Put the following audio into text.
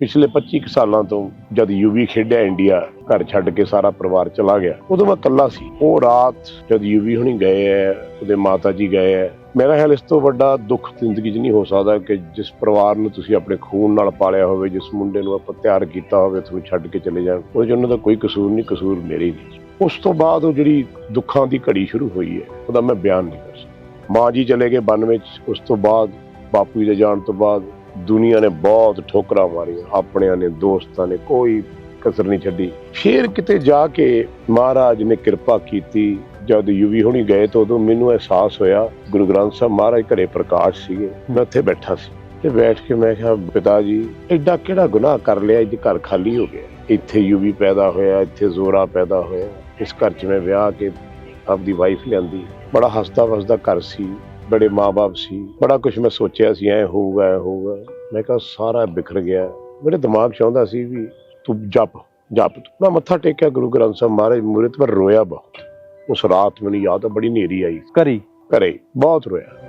ਪਿਛਲੇ 25 ਕੁ ਸਾਲਾਂ ਤੋਂ ਜਦ ਯੂਵੀ ਖੇਡਿਆ ਇੰਡੀਆ, ਘਰ ਛੱਡ ਕੇ ਸਾਰਾ ਪਰਿਵਾਰ ਚਲਾ ਗਿਆ, ਉਦੋਂ ਮੈਂ ਇਕੱਲਾ ਸੀ। ਉਹ ਰਾਤ ਜਦ ਯੂਵੀ ਹੁਣੀ ਗਏ ਐ, ਉਹਦੇ ਮਾਤਾ ਜੀ ਗਏ ਐ, ਮੇਰਾ ਖਿਆਲ ਇਸ ਤੋਂ ਵੱਡਾ ਦੁੱਖ ਜ਼ਿੰਦਗੀ 'ਚ ਨਹੀਂ ਹੋ ਸਕਦਾ ਕਿ ਜਿਸ ਪਰਿਵਾਰ ਨੂੰ ਤੁਸੀਂ ਆਪਣੇ ਖੂਨ ਨਾਲ ਪਾਲਿਆ ਹੋਵੇ, ਜਿਸ ਮੁੰਡੇ ਨੂੰ ਆਪਾਂ ਤਿਆਰ ਕੀਤਾ ਹੋਵੇ ਤੁਹਾਨੂੰ ਛੱਡ ਕੇ ਚਲੇ ਜਾਣ, ਉਹਦੇ 'ਚ ਉਹਨਾਂ ਦਾ ਕੋਈ ਕਸੂਰ ਨਹੀਂ, ਕਸੂਰ ਮੇਰੇ ਨਹੀਂ। ਉਸ ਤੋਂ ਬਾਅਦ ਉਹ ਜਿਹੜੀ ਦੁੱਖਾਂ ਦੀ ਘੜੀ ਸ਼ੁਰੂ ਹੋਈ ਹੈ ਉਹਦਾ ਮੈਂ ਬਿਆਨ ਨਹੀਂ ਕਰ ਸਕਦਾ। ਮਾਂ ਜੀ ਚਲੇ ਗਏ 92 ਚ ਉਸ ਤੋਂ ਬਾਅਦ, ਬਾਪੂ ਜੀ ਦੇ ਜਾਣ ਤੋਂ ਬਾਅਦ ਦੁਨੀਆ ਨੇ ਬਹੁਤ ਠੋਕਰਾਂ ਮਾਰੀਆਂ, ਆਪਣਿਆਂ ਨੇ, ਦੋਸਤਾਂ ਨੇ, ਕੋਈ ਕਸਰ ਨਹੀਂ ਛੱਡੀ। ਫੇਰ ਕਿਤੇ ਜਾ ਕੇ ਮਹਾਰਾਜ ਨੇ ਕਿਰਪਾ ਕੀਤੀ, ਜਦ ਯੂਵੀ ਹੋਣੀ ਗਏ ਤਾਂ ਉਦੋਂ ਮੈਨੂੰ ਅਹਿਸਾਸ ਹੋਇਆ, ਗੁਰੂ ਗ੍ਰੰਥ ਸਾਹਿਬ ਮਹਾਰਾਜ ਘਰੇ ਪ੍ਰਕਾਸ਼ ਸੀਗੇ, ਮੈਂ ਉੱਥੇ ਬੈਠਾ ਸੀ। ਤੇ ਬੈਠ ਕੇ ਮੈਂ ਕਿਹਾ, ਪਿਤਾ ਜੀ, ਐਡਾ ਕਿਹੜਾ ਗੁਨਾਹ ਕਰ ਲਿਆ ਇਹ ਘਰ ਖਾਲੀ ਹੋ ਗਿਆ। ਇੱਥੇ ਯੂਵੀ ਪੈਦਾ ਹੋਇਆ, ਇੱਥੇ ਜ਼ੋਰਾ ਪੈਦਾ ਹੋਇਆ। ਇਸ ਘਰ 'ਚ ਮੈਂ ਵਿਆਹ ਕੇ ਆਪਦੀ ਵਾਈਫ ਲਿਆਂਦੀ। ਬੜਾ ਹੱਸਦਾ ਵਸਦਾ ਘਰ ਸੀ। ਬੜੇ ਮਾਪੇ ਸੀ। ਬੜਾ ਕੁਝ ਮੈਂ ਸੋਚਿਆ ਸੀ ਐ ਹੋਊਗਾ ਐ ਹੋਊਗਾ। ਮੈਂ ਕਿਹਾ ਸਾਰਾ ਬਿਖਰ ਗਿਆ। ਮੇਰੇ ਦਿਮਾਗ 'ਚ ਆਉਂਦਾ ਸੀ ਵੀ ਤੂੰ ਜਪ ਜਪ। ਮੈਂ ਮੱਥਾ ਟੇਕਿਆ ਗੁਰੂ ਗ੍ਰੰਥ ਸਾਹਿਬ ਮਹਾਰਾਜ ਮੂਰੇ ਤੇ ਮੈਂ ਰੋਇਆ ਬਹੁਤ। ਉਸ ਰਾਤ ਮੈਨੂੰ ਯਾਦ ਆ ਬੜੀ ਨੇਰੀ ਆਈ। ਘਰੀ? ਘਰੇ ਬਹੁਤ ਰੋਇਆ।